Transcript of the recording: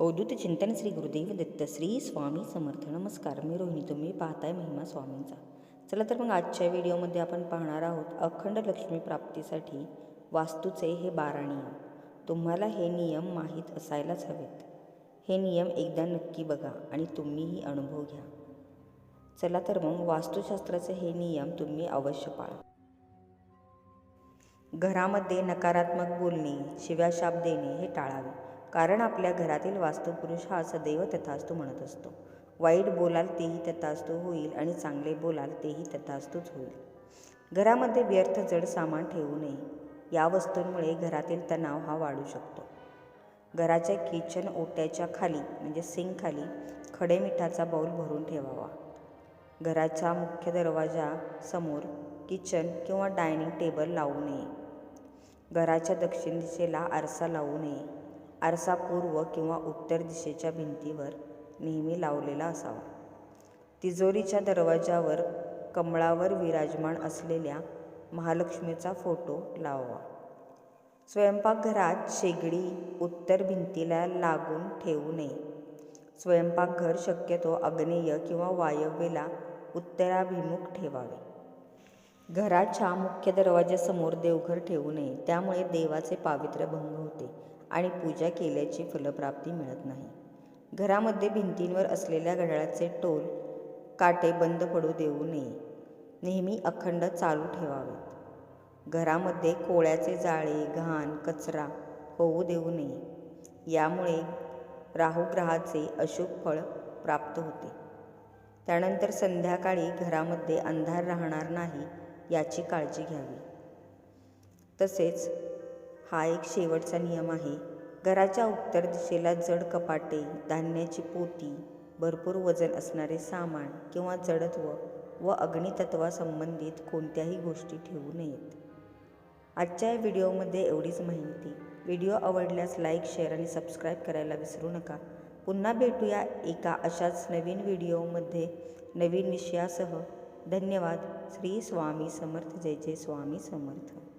अवधूत चिंतन श्री गुरुदेव दत्त श्री स्वामी समर्थ. नमस्कार. मी रोहिणी. तुम्ही पाहताय महिमा स्वामींचा. चला तर मग आजच्या व्हिडिओमध्ये आपण पाहणार आहोत अखंड लक्ष्मी प्राप्तीसाठी वास्तूचे हे बारा नियम. तुम्हाला हे नियम माहीत असायलाच हवेत. हे नियम एकदा नक्की बघा आणि तुम्हीही अनुभव घ्या. चला तर मग वास्तुशास्त्राचे हे नियम तुम्ही अवश्य पाळा. घरामध्ये नकारात्मक बोलणे शिव्याशाप देणे हे टाळावे. कारण आपल्या घरातील वास्तुपुरुष हा सदैव तथास्तू म्हणत असतो. वाईट बोलाल तेही तथास्तू होईल आणि चांगले बोलाल तेही तथास्तूच होईल. घरामध्ये व्यर्थ जड सामान ठेवू नये. या वस्तूंमुळे घरातील तणाव हा वाढू शकतो. घराच्या किचन ओट्याच्या खाली म्हणजे सिंक खाली खडे मिठाचा बाऊल भरून ठेवावा. घराच्या मुख्य दरवाजा समोर किचन किंवा डायनिंग टेबल लावू नये. घराच्या दक्षिण दिशेला आरसा लावू नये. आरसा पूर्व किंवा उत्तर दिशेच्या भिंतीवर नेहमी लावलेला असावा. तिजोरीच्या दरवाजावर कमळावर विराजमान असलेल्या महालक्ष्मीचा फोटो लावावा. स्वयंपाकघरात शेगडी उत्तर भिंतीला लागून ठेवू नये. स्वयंपाकघर शक्यतो आग्नेय किंवा वायव्येला उत्तराभिमुख ठेवावे. घराच्या मुख्य दरवाजासमोर देवघर ठेवू नये. त्यामुळे देवाचे पावित्र्य भंग होते. आणि पूजा केल्याची फलप्राप्ती मिळत नाही. घरामध्ये भिंतींवर असलेल्या घड्याळाचे टोल काटे बंद पडू देऊ नये. नेहमी अखंड चालू ठेवावेत घरामध्ये कोळ्याचे जाळे घाण कचरा होऊ देऊ नये. यामुळे राहुग्रहाचे अशुभ फळ प्राप्त होते. त्यानंतर संध्याकाळी घरामध्ये अंधार राहणार नाही याची काळजी घ्यावी. तसेच हा एक शेवटचा नियम आहे. घराच्या उत्तर दिशेला जड कपाटे धान्याची पोती भरपूर वजन असणारे सामान किंवा जडत्व व अग्नितत्वासंबंधित कोणत्याही गोष्टी ठेवू नयेत. आजच्या या व्हिडिओमध्ये एवढीच माहिती. व्हिडिओ आवडल्यास लाईक शेअर आणि सबस्क्राईब करायला विसरू नका. पुन्हा भेटूया एका अशाच नवीन व्हिडिओमध्ये नवीन विषयासह. धन्यवाद. श्री स्वामी समर्थ. जय जय स्वामी समर्थ.